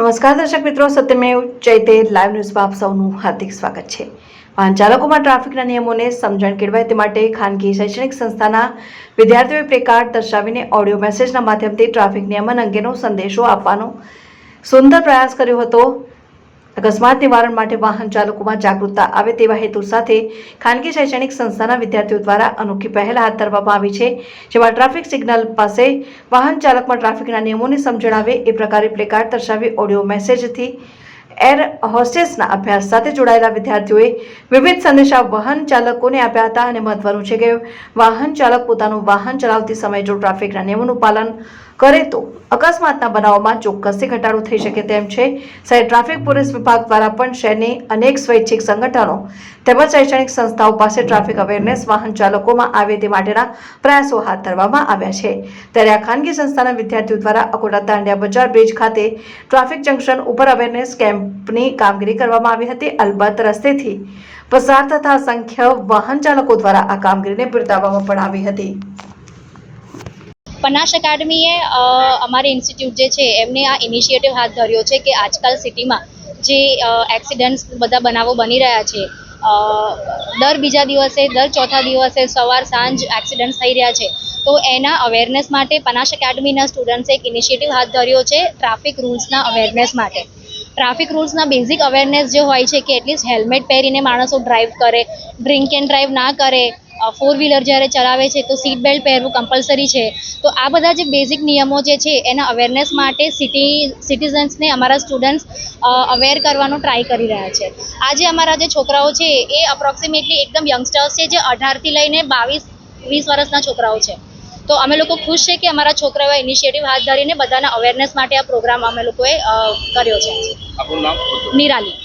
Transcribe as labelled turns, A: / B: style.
A: નમસ્કાર દર્શક મિત્રો, સત્યમેવ ચૈતે લાઈવ ન્યૂઝમાં આપ સૌનું હાર્દિક સ્વાગત છે. વાહન ચાલકોમાં ટ્રાફિકના નિયમોને સમજણ કેળવાય તે માટે ખાનગી શૈક્ષણિક સંસ્થાના વિદ્યાર્થીઓએ પ્લેકાર્ડ દર્શાવીને ઓડિયો મેસેજના માધ્યમથી ટ્રાફિક નિયમન અંગેનો સંદેશો આપવાનો સુંદર પ્રયાસ કર્યો હતો. અકસ્માત નિવારણ માટે વાહન ચાલકોમાં જાગૃતતા આવે તેવા હેતુ સાથે ખાનગી શૈક્ષણિક સંસ્થાના વિદ્યાર્થીઓ દ્વારા અનોખી પહેલ હાથ ધરવામાં આવી છે, જેમાં ટ્રાફિક સિગ્નલ પાસે વાહન ચાલકમાં ટ્રાફિકના નિયમોની સમજણ આવે એ પ્રકારે પ્લેકાર્ડ દર્શાવી ઓડિયો મેસેજથી એર હોસ્ટેસના અભ્યાસ સાથે જોડાયેલા વિદ્યાર્થીઓએ વિવિધ સંદેશા વાહન ચાલકોને આપ્યા હતા અને મહત્વનું છે કે વાહન ચાલક પોતાનું વાહન ચલાવતી સમયે જો ટ્રાફિકના નિયમોનું પાલન કરે તો અકસ્માતના બનાવોમાં ચોક્કસથી ઘટાડો થઈ શકે તેમ છે. શહેર ટ્રાફિક પોલીસ વિભાગ દ્વારા પણ શહેરની અનેક સ્વૈચ્છિક સંગઠનો તેમજ શૈક્ષણિક સંસ્થાઓ પાસે ટ્રાફિક અવેરનેસ વાહન ચાલકોમાં આવે તે માટેના પ્રયાસો હાથ ધરવામાં આવ્યા છે. ત્યારે આ ખાનગી સંસ્થાના વિદ્યાર્થીઓ દ્વારા અકોટા દાંડિયા બજાર બ્રિજ ખાતે ટ્રાફિક જંકશન ઉપર અવેરનેસ કેમ્પની કામગીરી કરવામાં આવી હતી અલબત્ત રસ્તેથી પસાર થતા અસંખ્ય વાહન ચાલકો દ્વારા આ કામગીરીને બિરદાવવામાં પણ આવી હતી.
B: પનાશ એકેડમીએ અમારી ઇન્સ્ટિટ્યૂટ જે છે, એમને આ ઇનિશિયેટિવ હાથ ધર્યો છે કે આજકાલ સિટીમાં જે એક્સિડન્ટ્સ બધા બનાવો બની રહ્યા છે. દર બીજા દિવસે, દર ચોથા દિવસે સવાર, સાંજ એક્સિડન્ટ્સ થઈ રહ્યા છે. તો એના અવેરનેસ માટે પનાશ એકેડમીના સ્ટુડન્ટ્સે એક ઇનિશિયેટિવ હાથ ધર્યો છે ટ્રાફિક રૂલ્સના અવેરનેસ માટે. ટ્રાફિક રૂલ્સના બેઝિક અવેરનેસ જે હોય છે કે એટલીસ્ટ હેલ્મેટ પહેરીને માણસો ડ્રાઈવ કરે, ડ્રિંક એન્ડ ડ્રાઈવ ના કરે ફોર વ્હીલર જ્યારે ચલાવે છે તો સીટ બેલ્ટ પહેરવું કમ્પલસરી છે. તો આ બધા જે બેઝિક નિયમો જે છે એના અવેરનેસ માટે સિટી સિટીઝન્સને અમારા સ્ટુડન્ટ્સ અવેર કરવાનો ટ્રાય કરી રહ્યા છે. આજે અમારા જે છોકરાઓ છે એ અપ્રોક્સિમેટલી એકદમ યંગસ્ટર્સ છે જે અઢારથી લઈને બાવીસ, વીસ વર્ષના છોકરાઓ છે. તો અમે લોકો ખુશ છે કે અમારા છોકરાઓએ ઇનિશિયેટિવ હાથ ધરીને બધાના અવેરનેસ માટે આ પ્રોગ્રામ અમે લોકોએ કર્યો છે. નિરાલી.